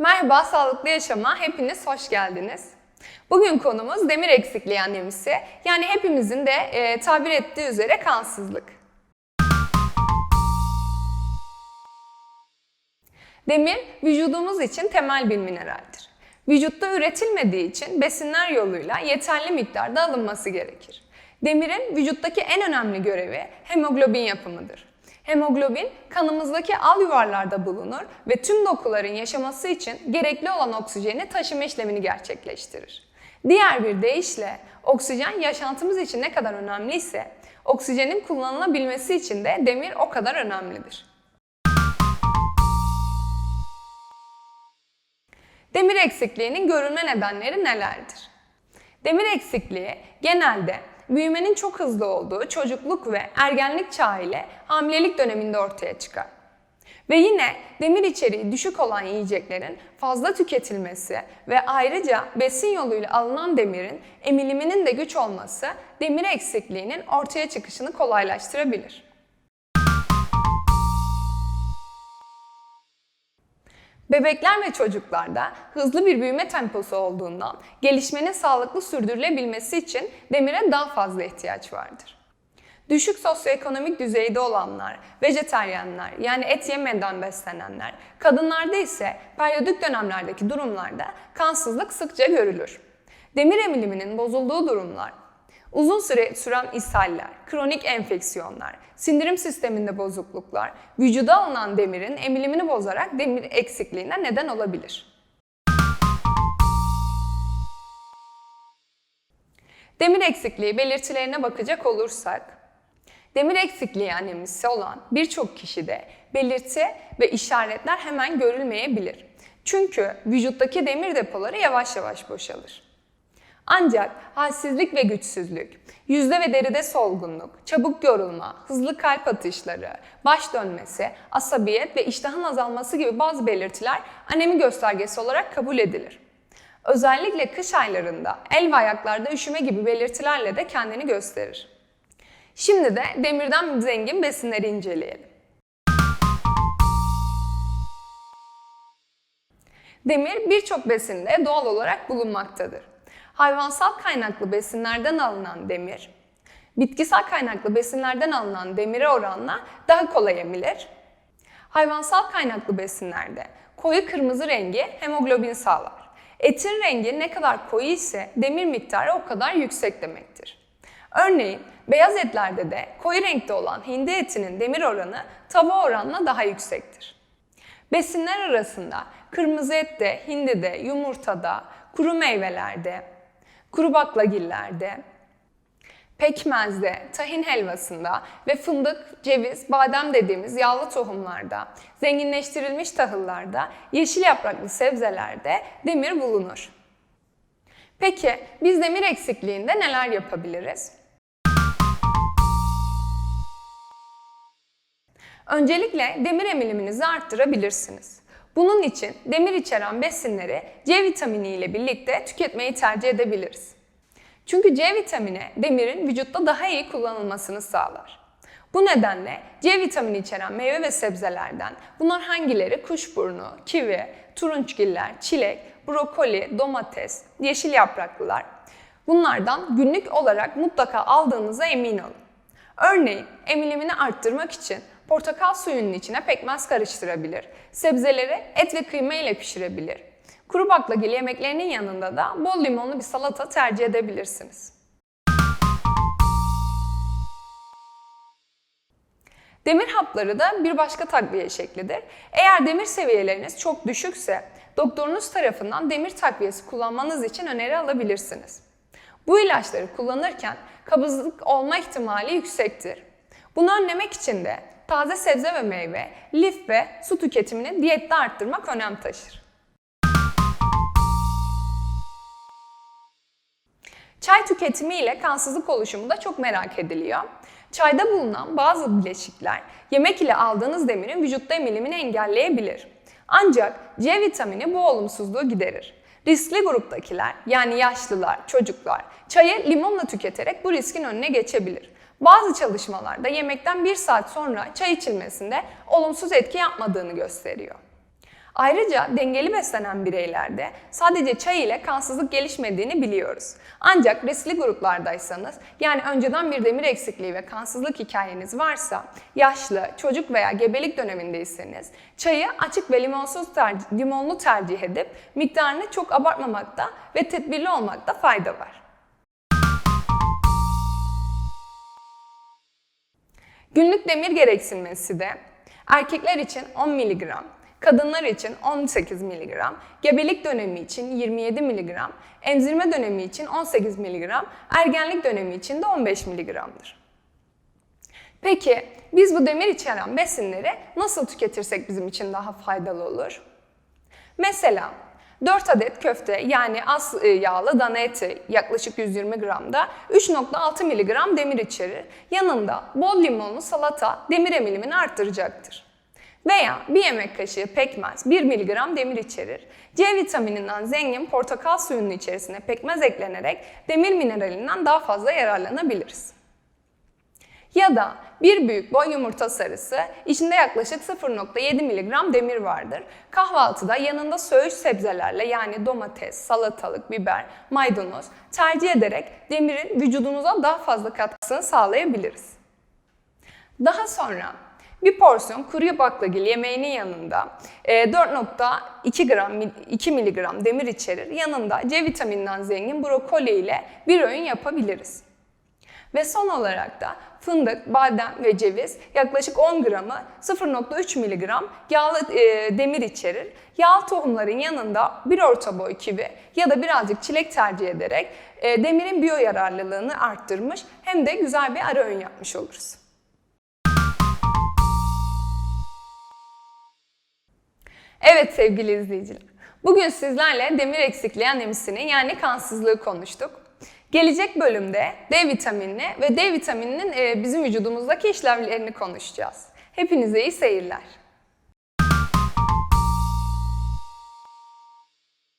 Merhaba, sağlıklı yaşama hepiniz hoş geldiniz. Bugün konumuz demir eksikliği anemisi. Yani hepimizin de e, tabir ettiği üzere kansızlık. Demir vücudumuz için temel bir mineraldir. Vücutta üretilmediği için besinler yoluyla yeterli miktarda alınması gerekir. Demirin vücuttaki en önemli görevi hemoglobin yapımıdır. Hemoglobin kanımızdaki al yuvarlarda bulunur ve tüm dokuların yaşaması için gerekli olan oksijeni taşıma işlemini gerçekleştirir. Diğer bir deyişle oksijen yaşantımız için ne kadar önemliyse oksijenin kullanılabilmesi için de demir o kadar önemlidir. Demir eksikliğinin görülme nedenleri nelerdir? Demir eksikliği genelde büyümenin çok hızlı olduğu çocukluk ve ergenlik çağı ile hamilelik döneminde ortaya çıkar. Ve yine demir içeriği düşük olan yiyeceklerin fazla tüketilmesi ve ayrıca besin yoluyla alınan demirin emiliminin de güç olması demir eksikliğinin ortaya çıkışını kolaylaştırabilir. Bebekler ve çocuklarda hızlı bir büyüme temposu olduğundan gelişmenin sağlıklı sürdürülebilmesi için demire daha fazla ihtiyaç vardır. Düşük sosyoekonomik düzeyde olanlar, vejeteryenler yani et yemeden beslenenler, kadınlarda ise periyodik dönemlerdeki durumlarda kansızlık sıkça görülür. Demir emiliminin bozulduğu durumlar Uzun süre süren ishaller, kronik enfeksiyonlar, sindirim sisteminde bozukluklar, vücuda alınan demirin emilimini bozarak demir eksikliğine neden olabilir. Demir eksikliği belirtilerine bakacak olursak, demir eksikliği anemisi olan birçok kişide belirti ve işaretler hemen görülmeyebilir. Çünkü vücuttaki demir depoları yavaş yavaş boşalır. Ancak halsizlik ve güçsüzlük, yüzde ve deride solgunluk, çabuk yorulma, hızlı kalp atışları, baş dönmesi, asabiyet ve iştahın azalması gibi bazı belirtiler anemi göstergesi olarak kabul edilir. Özellikle kış aylarında el ve ayaklarda üşüme gibi belirtilerle de kendini gösterir. Şimdi de demirden zengin besinleri inceleyelim. Demir birçok besinde doğal olarak bulunmaktadır. Hayvansal kaynaklı besinlerden alınan demir, bitkisel kaynaklı besinlerden alınan demire oranla daha kolay emilir. Hayvansal kaynaklı besinlerde koyu kırmızı rengi hemoglobin sağlar. Etin rengi ne kadar koyu ise demir miktarı o kadar yüksek demektir. Örneğin beyaz etlerde de koyu renkte olan hindi etinin demir oranı tava oranına daha yüksektir. Besinler arasında kırmızı ette, hindide, yumurtada, kuru meyvelerde, kuru baklagillerde, pekmezde, tahin helvasında ve fındık, ceviz, badem dediğimiz yağlı tohumlarda, zenginleştirilmiş tahıllarda, yeşil yapraklı sebzelerde demir bulunur. Peki biz demir eksikliğinde neler yapabiliriz? Öncelikle demir emiliminizi arttırabilirsiniz. Bunun için demir içeren besinleri C vitamini ile birlikte tüketmeyi tercih edebiliriz. Çünkü C vitamini demirin vücutta daha iyi kullanılmasını sağlar. Bu nedenle C vitamini içeren meyve ve sebzelerden bunlar hangileri? Kuşburnu, kivi, turunçgiller, çilek, brokoli, domates, yeşil yapraklılar. Bunlardan günlük olarak mutlaka aldığınıza emin olun. Örneğin emilimini arttırmak için portakal suyunun içine pekmez karıştırabilir. Sebzeleri et ve kıyma ile pişirebilir. Kuru baklagil yemeklerinin yanında da bol limonlu bir salata tercih edebilirsiniz. Demir hapları da bir başka takviye şeklidir. Eğer demir seviyeleriniz çok düşükse doktorunuz tarafından demir takviyesi kullanmanız için öneri alabilirsiniz. Bu ilaçları kullanırken kabızlık olma ihtimali yüksektir. Bunu önlemek için de taze sebze ve meyve, lif ve su tüketimini diyette arttırmak önem taşır. Çay tüketimi ile kansızlık oluşumu da çok merak ediliyor. Çayda bulunan bazı bileşikler yemek ile aldığınız demirin vücutta emilimini engelleyebilir. Ancak C vitamini bu olumsuzluğu giderir. Riskli gruptakiler yani yaşlılar, çocuklar çayı limonla tüketerek bu riskin önüne geçebilir. Bazı çalışmalarda yemekten bir saat sonra çay içilmesinde olumsuz etki yapmadığını gösteriyor. Ayrıca dengeli beslenen bireylerde sadece çay ile kansızlık gelişmediğini biliyoruz. Ancak riskli gruplardaysanız yani önceden bir demir eksikliği ve kansızlık hikayeniz varsa, yaşlı, çocuk veya gebelik dönemindeyseniz çayı açık ve limonsuz tercih, limonlu tercih edip miktarını çok abartmamakta ve tedbirli olmakta fayda var. Günlük demir gereksinmesi de erkekler için 10 mg, kadınlar için 18 mg, gebelik dönemi için 27 mg, emzirme dönemi için 18 mg, ergenlik dönemi için de 15 mg'dır. Peki biz bu demir içeren besinleri nasıl tüketirsek bizim için daha faydalı olur? Mesela 4 adet köfte yani az e, yağlı dana eti yaklaşık 120 gramda 3.6 mg demir içerir. Yanında bol limonlu salata demir emilimini arttıracaktır. Veya bir yemek kaşığı pekmez 1 mg demir içerir. C vitamininden zengin portakal suyunun içerisine pekmez eklenerek demir mineralinden daha fazla yararlanabiliriz. Ya da bir büyük boy yumurta sarısı, içinde yaklaşık 0.7 mg demir vardır. Kahvaltıda yanında söğüş sebzelerle yani domates, salatalık, biber, maydanoz tercih ederek demirin vücudumuza daha fazla katkısını sağlayabiliriz. Daha sonra bir porsiyon kuru baklagil yemeğinin yanında e, 4.2 gram 2 mg demir içerir. Yanında C vitamininden zengin brokoli ile bir öğün yapabiliriz. Ve son olarak da fındık, badem ve ceviz yaklaşık 10 gramı 0.3 mg yağlı e, demir içerir. Yağlı tohumların yanında bir orta boy kivi ya da birazcık çilek tercih ederek e, demirin biyo yararlılığını arttırmış hem de güzel bir ara öğün yapmış oluruz. Evet sevgili izleyiciler, bugün sizlerle demir eksikliği anemisini yani kansızlığı konuştuk. Gelecek bölümde D vitaminini ve D vitamininin e, bizim vücudumuzdaki işlevlerini konuşacağız. Hepinize iyi seyirler.